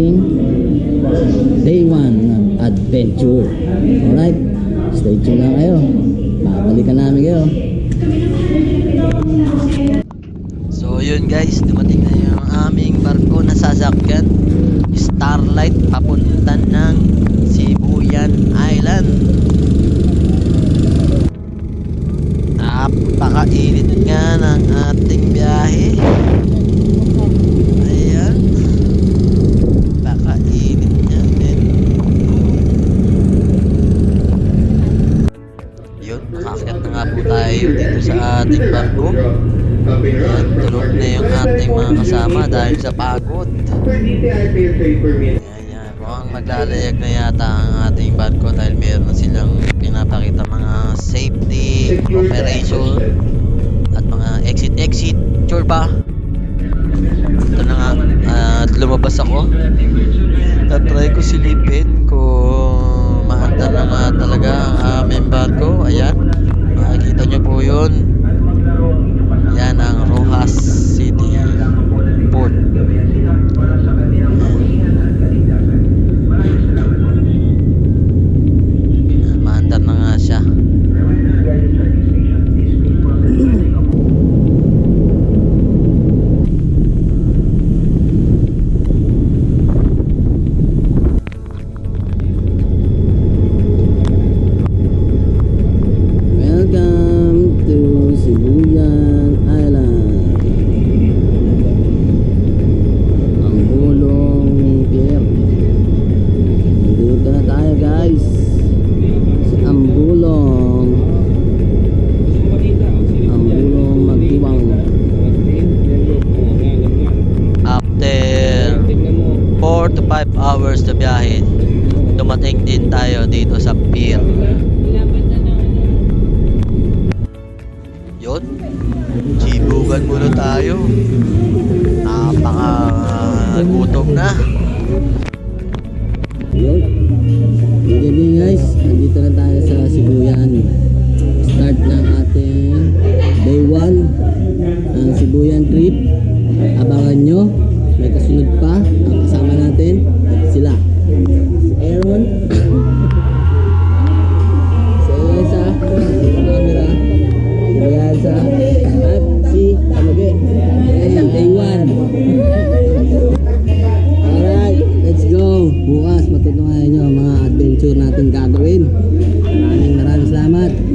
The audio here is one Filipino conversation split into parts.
ating day 1 ng adventure. Alright? Stay tuned lang kayo. Babalikan namin kayo. So yun guys, dumating na yung aming barko na sasakyan. Starlight papunta ng Sibuyan Island. Napakainit nga ng ating biyahe. Ating barko. Ayan, tulog na yung ating mga kasama dahil sa pagod. Ayan, yan. Mukhang maglalayag na yata ang ating barko dahil meron silang pinapakita mga safety operation at mga exit-exit. Sure ba? Ito na nga. At lumabas ako. Na-try ko silipin kung maanda na nga talaga ang aming barko. Ayan. Makikita nyo po yun. Yan ang Rojas City Port. Dumating din tayo dito sa pier. Yun. Sibugan muna tayo. Napaka gutom na. Yun. Good evening guys. Andito na tayo sa Sibuyan. Start ng ating day 1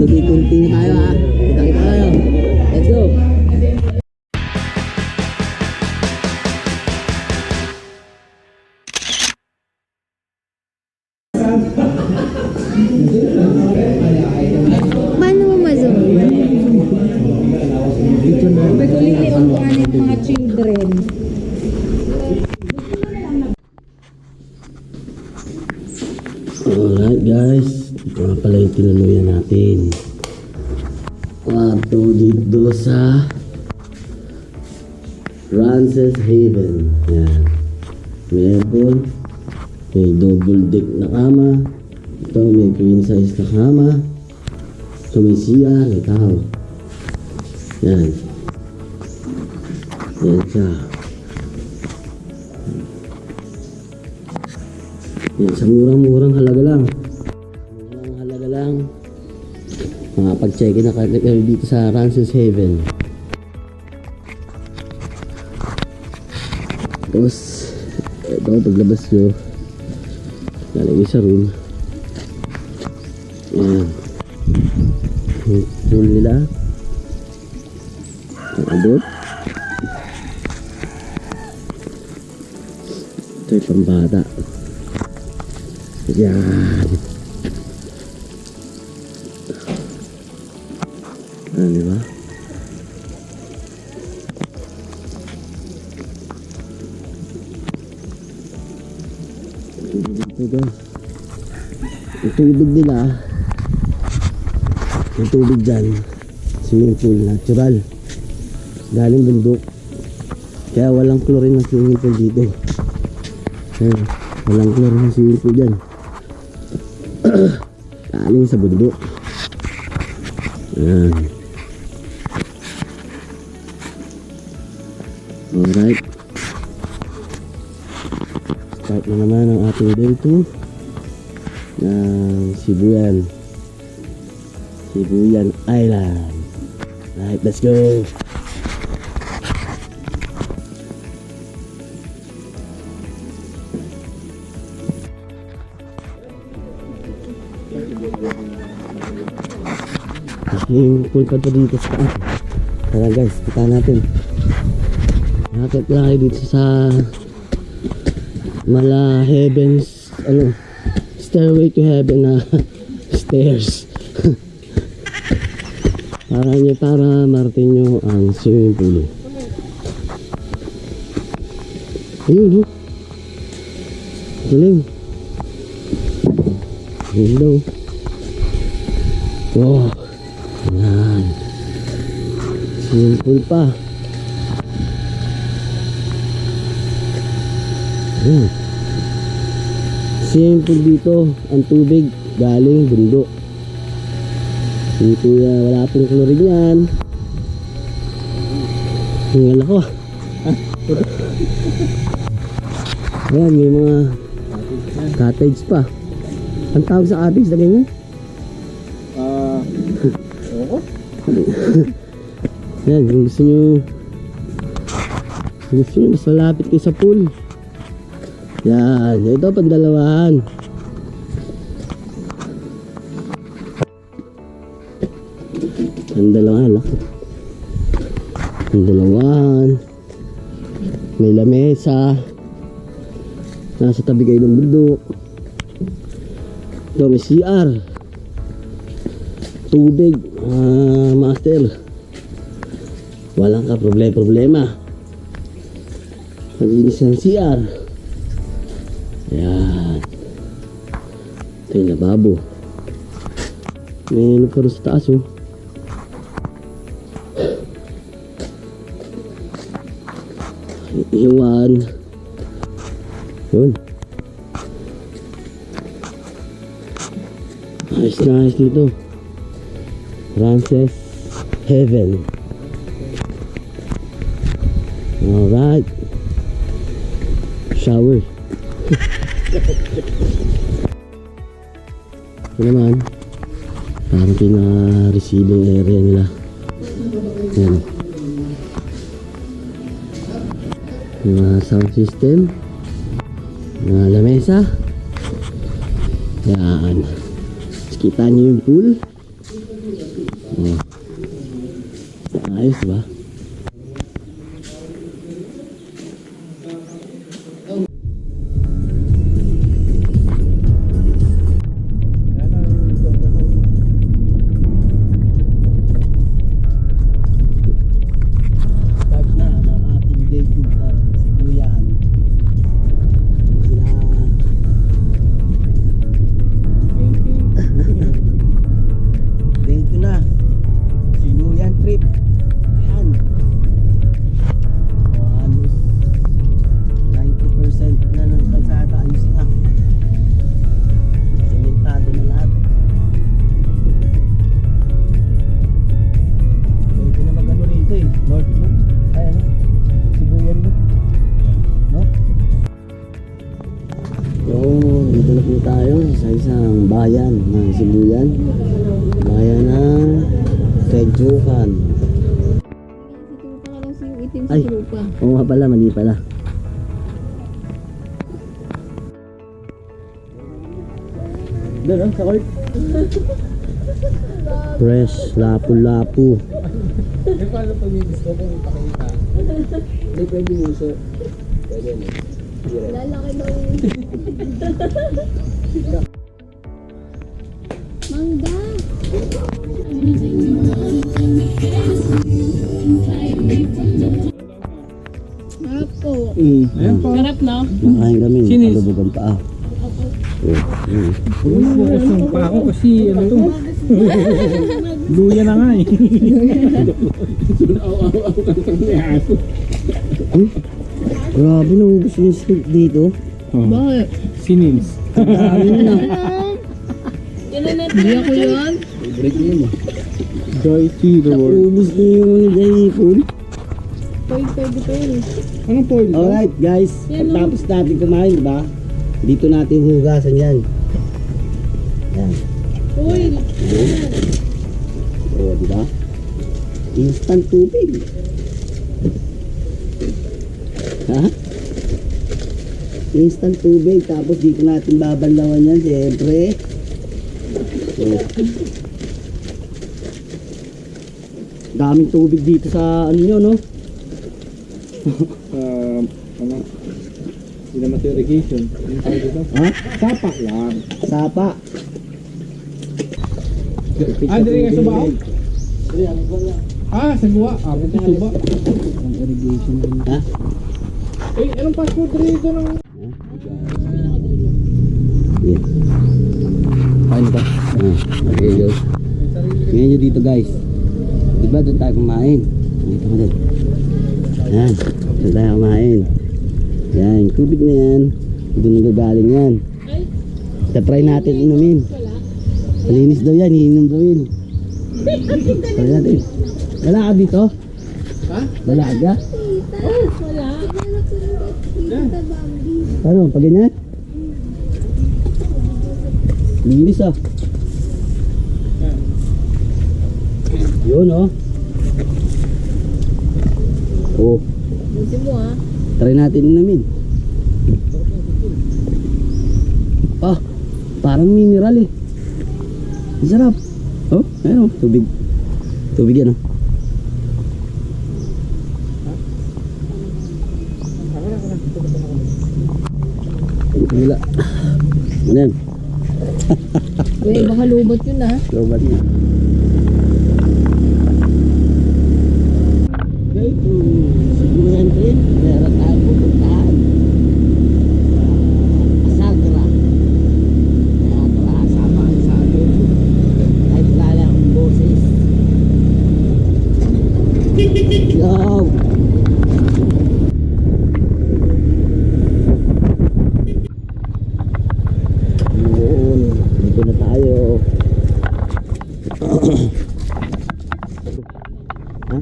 Federico guys. Ito nga pala yung tinuloyan natin. Kwarto dito sa Francis Haven. Yan. Aircon. May double deck na kama. Ito may queen size na kama. Ito may CR. May tao. Yan. Yan siya. Yan, sa murang-murang halaga lang. Lang. Makapag-check-in na kayo dito sa Rances Haven. Tapos, ito paglabas nyo, lalagay sa room. Ayan. Yung pool nila. Ang abot. Ito yung pambata. Yan. Ah, di ba? Ito. Yung tubig nila, yung tubig dyan, swimming pool, natural. Galing bundok. Kaya walang chlorine ng swimming pool dito. Ayan, walang chlorine ng swimming pool dyan. Galing sa bundok. Ayan. Alright. Start na naman ang ating day 2 ng Sibuyan. Sibuyan Island. Alright, let's go. Yung pool pa to dito sa taas. Tara guys, kita natin. Nakakit lang kayo dito sa Mala Heavens, ano, Stairway to Heaven na stairs. para nyo, para marating ang swimming pool. Ayun, oh. Galing. Hello. Wow. Yan. Swimming pool pa. Ayan. Pool dito, ang tubig galing bundok. Dito uh, wala pong chlorine yan. Hingal ako. Ayan, may mga cottage pa. Ang tawag sa cottage na ganyan? Ah, Yan, kung gusto nyo gusto nyo mas malapit kayo sa pool. Yan, ito pandalawahan. Pandalawahan, laki. Pandalawahan. May lamesa. Nasa tabi kayo ng bundok. Ito, may CR. Tubig, ah, master. Walang ka problema problema. Malinis ang CR. Ayan. Ito yung lababo. May ano pa rin sa taas oh. Iwan. Yun. Ayos na ayos dito. Frances Heaven. Alright. Shower. Ito naman. Parang pina-receiving area nila. Yan. Yung Mga sound system. Mga lamesa. Yan. Tapos Kita niyo yung pool. Oh. Ayos ba? Bayan ng Sibuyan. Bayan ng itim Ay. Oo nga pala, mali pala. doon ah, sa court. Fresh, lapu-lapu. Eh, paano pag may gusto kong ipakita? Hindi pwede uso. Pwede mo. Lalaki daw. Harap po. Mm. Ayan po. Sarap, no? Nakain kami. Sinis. Kalubugan pa ah. Oh, mm. Focus yung kasi ano to. Luya na nga eh. Grabe, naubos yung steak dito. Bakit? Sinins. Dami na. Hindi ako yun. Break mo mo. Joy to the world. Naubos na yung dahipon. Pwede, pwede pa yun. eh. Anong foil to? Alright guys, Yan, no? pagtapos natin kumain, di ba? Dito natin hugasan yan. Yan. Uy, O, Oh, di ba? Instant tubig. Ha? Instant tubig. Tapos dito natin babanlawan yan, siyempre. O. Daming tubig dito sa ano nyo, no? Um, ano? Hindi naman to irrigation. Dito? Ha? Sapa lang. Sapa. Ah, dili nga suba Ah, sa guwa. Ah, buti suba. irrigation Ha? Eh, anong passport dito ng... Yeah. Kain ka. Ah, okay, nyo dito guys. Di ba doon tayo kumain? Dito doon. Yan. Doon tayo kumain. Yan. Tubig na yan. Doon nagagaling yan. Try natin inumin. Malinis daw yan. Iinom daw yun. Try natin. Wala ka dito? Ha? Wala ka? wala. Tita Bambi. Ano? Pag ganyan? Linis ah. Yun oh. Oh, Busi mo, ah. try natin inumin. Ah, parang mineral eh. Sarap. Oh, ayun oh, tubig. Tubig yan oh. Wala. Ano yan? Uy, baka lubot yun, ah. Lobat niya. To Siguran meron tayong pupuntahan. Sa Asagra. Kaya tara, sama kayo sa akin. Kahit wala lang akong boses. Yo! Yun, dito na tayo. ha?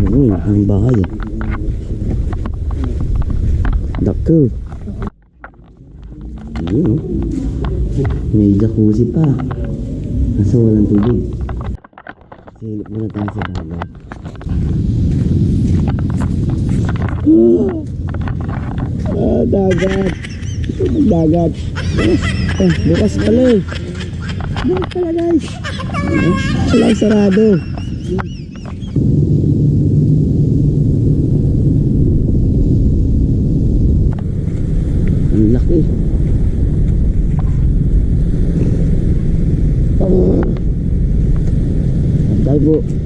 Hmm, ang bahay ah. Dako. Ayun oh. May jacuzzi pa. Kaso walang tubig. Silip muna tayo sa dagat. Ah, dagat. Dagat. Oh, bukas pala eh. Bukas pala guys. Oh, wala sarado. Ang laki. Oh. Tayo po.